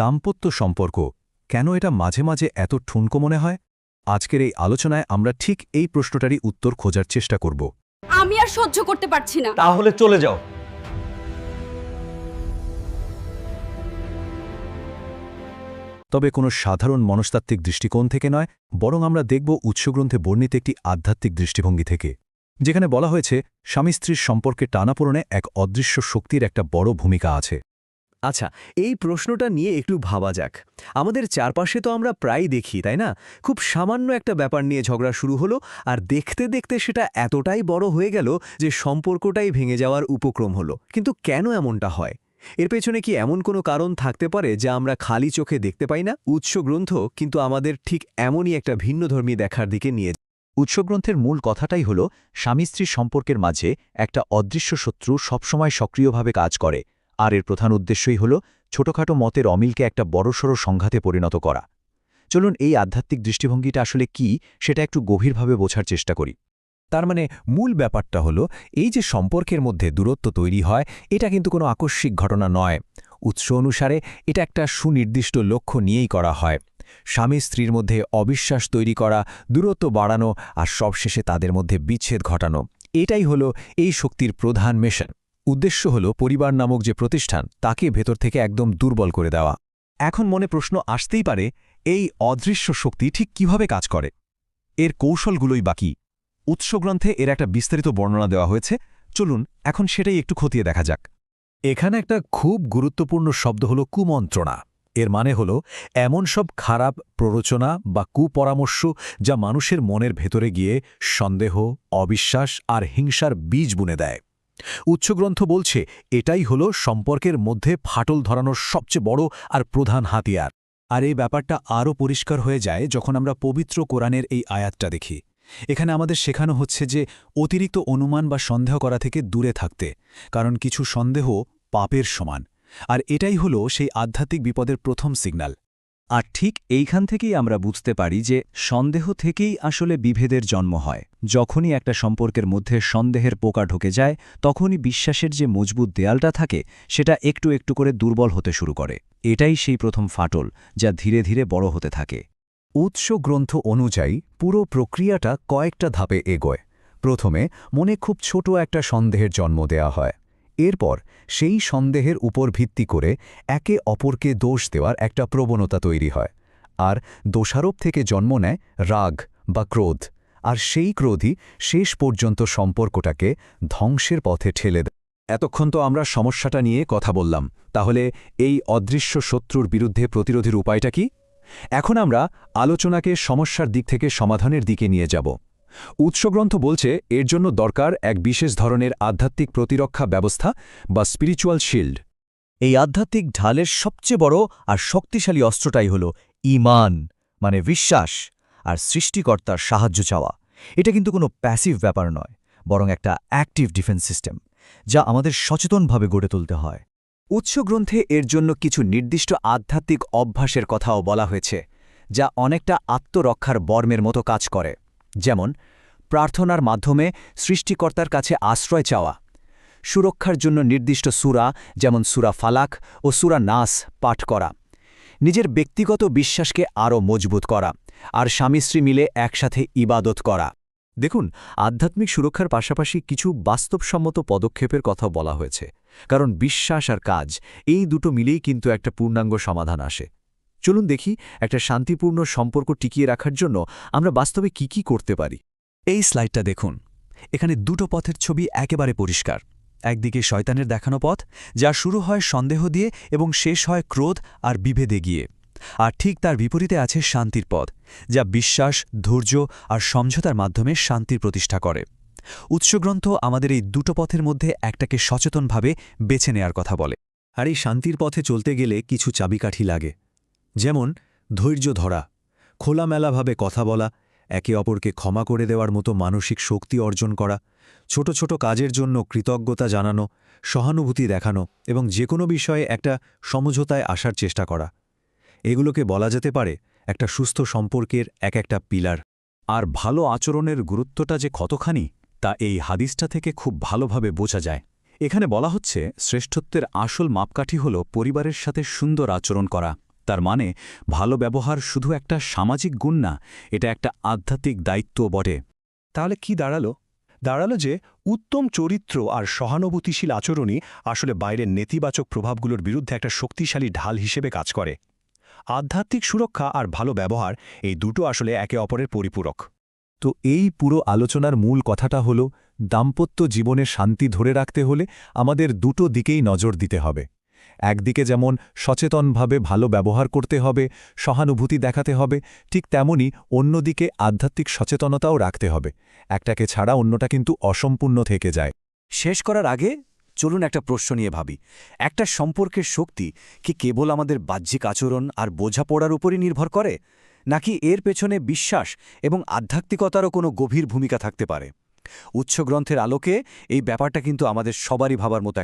দাম্পত্য সম্পর্ক কেন এটা মাঝে মাঝে এত ঠুনকো মনে হয়? আজকের এই আলোচনায় আমরা ঠিক এই প্রশ্নটারই উত্তর খোঁজার চেষ্টা করব। আমি আর সহ্য করতে পারছি না। তাহলে চলে যাও। তবে কোনো সাধারণ মনস্তাত্ত্বিক দৃষ্টিকোণ থেকে নয় বরং আমরা দেখব উৎসগ্রন্থে বর্ণিত একটি আধ্যাত্মিক দৃষ্টিভঙ্গি থেকে যেখানে বলা হয়েছে স্বামী স্ত্রীর সম্পর্কে টানাপোড়নে এক অদৃশ্য শক্তির একটা বড় ভূমিকা আছে। আচ্ছা এই প্রশ্নটা নিয়ে একটু ভাবা যাক। আমাদের চারপাশে তো আমরা প্রায় দেখি, তাই না? খুব সামান্য একটা ব্যাপার নিয়ে ঝগড়া শুরু হলো আর দেখতে দেখতে সেটা এতটাই বড় হয়ে গেল যে সম্পর্কটাই ভেঙে যাওয়ার উপক্রম হলো। কিন্তু কেন এমনটা হয়? এর পেছনে কি এমন কোনো কারণ থাকতে পারে যা আমরা খালি চোখে দেখতে পাই না? উৎস গ্রন্থ কিন্তু আমাদের ঠিক এমনই একটা ভিন্নধর্মী দেখার দিকে নিয়ে উৎসগ্রন্থের মূল কথাটাই হল স্বামী স্ত্রী সম্পর্কের মাঝে একটা অদৃশ্য শত্রু সবসময় সক্রিয়ভাবে কাজ করে। আর এর প্রধান উদ্দেশ্যই হল ছোটখাটো মতের অমিলকে একটা বড়সড় সংঘাতে পরিণত করা। চলুন এই আধ্যাত্মিক দৃষ্টিভঙ্গিটা আসলে কি সেটা একটু গভীরভাবে বোঝার চেষ্টা করি। তার মানে মূল ব্যাপারটা হলো এই যে সম্পর্কের মধ্যে দূরত্ব তৈরি হয়, এটা কিন্তু কোনো আকস্মিক ঘটনা নয়। উৎস অনুসারে এটা একটা সুনির্দিষ্ট লক্ষ্য নিয়েই করা হয়। স্বামী স্ত্রীর মধ্যে অবিশ্বাস তৈরি করা, দূরত্ব বাড়ানো আর সবশেষে তাদের মধ্যে বিচ্ছেদ ঘটানো, এটাই হলো এই শক্তির প্রধান মিশন। উদ্দেশ্য হলো পরিবার নামক যে প্রতিষ্ঠান, তাকে ভেতর থেকে একদম দুর্বল করে দেওয়া। এখন মনে প্রশ্ন আসতেই পারে, এই অদৃশ্য শক্তি ঠিক কীভাবে কাজ করে? এর কৌশলগুলোই বাকি উৎসগ্রন্থে এর একটা বিস্তারিত বর্ণনা দেওয়া হয়েছে। চলুন, এখন সেটাই একটু খতিয়ে দেখা যাক। এখানে একটা খুব গুরুত্বপূর্ণ শব্দ হল কুমন্ত্রণা। এর মানে হল, এমন সব খারাপ প্ররোচনা বা কুপরামর্শ যা মানুষের মনের ভেতরে গিয়ে সন্দেহ, অবিশ্বাস আর হিংসার বীজ বুনে দেয়। উচ্চগ্রন্থ বলছে, এটাই হল সম্পর্কের মধ্যে ফাটল ধরানোর সবচেয়ে বড় আর প্রধান হাতিয়ার। আর এই ব্যাপারটা আরও পরিষ্কার হয়ে যায় যখন আমরা পবিত্র কোরআনের এই আয়াতটা দেখি। এখানে আমাদের শেখানো হচ্ছে যে অতিরিক্ত অনুমান বা সন্দেহ করা থেকে দূরে থাকতে, কারণ কিছু সন্দেহ পাপের সমান। আর এটাই হলো সেই আধ্যাত্মিক বিপদের প্রথম সিগন্যাল আর ঠিক এইখান থেকেই আমরা বুঝতে পারি যে সন্দেহ থেকেই আসলে বিভেদের জন্ম হয়। যখনই একটা সম্পর্কের মধ্যে সন্দেহের পোকা ঢোকে যায়, তখনই বিশ্বাসের যে মজবুত দেয়ালটা থাকে, সেটা একটু একটু করে দুর্বল হতে শুরু করে। এটাই সেই প্রথম ফাটল, যা ধীরে ধীরে বড় হতে থাকে। উৎস গ্রন্থ অনুযায়ী পুরো প্রক্রিয়াটা কয়েকটা ধাপে এগোয়। প্রথমে মনে খুব ছোট একটা সন্দেহের জন্ম দেয়া হয়। এরপর সেই সন্দেহের উপর ভিত্তি করে একে অপরকে দোষ দেওয়ার একটা প্রবণতা তৈরি হয়, আর দোষারোপ থেকে জন্ম নেয় রাগ বা ক্রোধ, আর সেই ক্রোধই শেষ পর্যন্ত সম্পর্কটাকে ধ্বংসের পথে ঠেলে দেয়। এতক্ষণ তো আমরা সমস্যাটা নিয়ে কথা বললাম, তাহলে এই অদৃশ্য শত্রুর বিরুদ্ধে প্রতিরোধের উপায়টা কি? এখন আমরা আলোচনাকে সমস্যার দিক থেকে সমাধানের দিকে নিয়ে যাব। উৎসগ্রন্থ বলছে, এর জন্য দরকার এক বিশেষ ধরনের আধ্যাত্মিক প্রতিরক্ষা ব্যবস্থা বা স্পিরিচুয়াল শিল্ড এই আধ্যাত্মিক ঢালের সবচেয়ে বড় আর শক্তিশালী অস্ত্রটাই হল ইমান মানে বিশ্বাস, আর সৃষ্টিকর্তার সাহায্য চাওয়া। এটা কিন্তু কোনো প্যাসিভ ব্যাপার নয়, বরং একটা অ্যাক্টিভ ডিফেন্স সিস্টেম যা আমাদের সচেতনভাবে গড়ে তুলতে হয়। উৎসগ্রন্থে এর জন্য কিছু নির্দিষ্ট আধ্যাত্মিক অভ্যাসের কথাও বলা হয়েছে, যা অনেকটা আত্মরক্ষার বর্মের মতো কাজ করে। যেমন, প্রার্থনার মাধ্যমে সৃষ্টিকর্তার কাছে আশ্রয় চাওয়া, সুরক্ষার জন্য নির্দিষ্ট সুরা, যেমন সুরা ফালাক ও সুরা নাস পাঠ করা, নিজের ব্যক্তিগত বিশ্বাসকে আরও মজবুত করা আর স্বামী স্ত্রী মিলে একসাথে ইবাদত করা। দেখুন, আধ্যাত্মিক সুরক্ষার পাশাপাশি কিছু বাস্তবসম্মত পদক্ষেপের কথা বলা হয়েছে, কারণ বিশ্বাস আর কাজ, এই দুটো মিলেই কিন্তু একটা পূর্ণাঙ্গ সমাধান আসে। চলুন দেখি একটা শান্তিপূর্ণ সম্পর্ক টিকিয়ে রাখার জন্য আমরা বাস্তবে কি কি করতে পারি। এই স্লাইডটা দেখুন। এখানে দুটো পথের ছবি একেবারে পরিষ্কার। একদিকে শয়তানের দেখানো পথ, যা শুরু হয় সন্দেহ দিয়ে এবং শেষ হয় ক্রোধ আর বিভেদে গিয়ে। আর ঠিক তার বিপরীতে আছে শান্তির পথ, যা বিশ্বাস, ধৈর্য আর সমঝোতার মাধ্যমে শান্তির প্রতিষ্ঠা করে। উৎসগ্রন্থ আমাদের এই দুটো পথের মধ্যে একটাকে সচেতনভাবে বেছে নেয়ার কথা বলে। আর এই শান্তির পথে চলতে গেলে কিছু চাবিকাঠি লাগে। যেমন, ধৈর্য ধরা, খোলামেলাভাবে কথা বলা, একে অপরকে ক্ষমা করে দেওয়ার মতো মানসিক শক্তি অর্জন করা, ছোট ছোট কাজের জন্য কৃতজ্ঞতা জানানো, সহানুভূতি দেখানো এবং যে কোনো বিষয়ে একটা সমঝোতায় আসার চেষ্টা করা। এগুলোকে বলা যেতে পারে একটা সুস্থ সম্পর্কের এক একটা পিলার। আর ভালো আচরণের গুরুত্বটা যে কতখানি, তা এই হাদিসটা থেকে খুব ভালোভাবে বোঝা যায়। এখানে বলা হচ্ছে, শ্রেষ্ঠত্বের আসল মাপকাঠি হল পরিবারের সাথে সুন্দর আচরণ করা। তার মানে ভালো ব্যবহার শুধু একটা সামাজিক গুণ না, এটা একটা আধ্যাত্মিক দায়িত্ব বটে। তাহলে কি দাঁড়াল? দাঁড়াল যে উত্তম চরিত্র আর সহানুভূতিশীল আচরণই আসলে বাইরের নেতিবাচক প্রভাবগুলোর বিরুদ্ধে একটা শক্তিশালী ঢাল হিসেবে কাজ করে। আধ্যাত্মিক সুরক্ষা আর ভালো ব্যবহার এই দুটো আসলে একে অপরের পরিপূরক। তো এই পুরো আলোচনার মূল কথাটা হল, দাম্পত্য জীবনে শান্তি ধরে রাখতে হলে আমাদের দুটো দিকেই নজর দিতে হবে। একদিকে যেমন সচেতনভাবে ভালো ব্যবহার করতে হবে, সহানুভূতি দেখাতে হবে, ঠিক তেমনি অন্যদিকে আধ্যাত্মিক সচেতনতাও রাখতে হবে। একটাকে ছাড়া অন্যটা কিন্তু অসম্পূর্ণ থেকে যায়। শেষ করার আগে চলুন একটা প্রশ্ন নিয়ে ভাবি। একটা সম্পর্কের শক্তি কি কেবল আমাদের বাহ্যিক আচরণ আর বোঝাপড়ার উপরই নির্ভর করে? নাকি এর পেছনে বিশ্বাস এবং আধ্যাত্মিকতারও কোনো গভীর ভূমিকা থাকতে পারে? উচ্চ গ্রন্থের আলোকে এই ব্যাপারটা কিন্তু আমাদের সবারই ভাবার মতো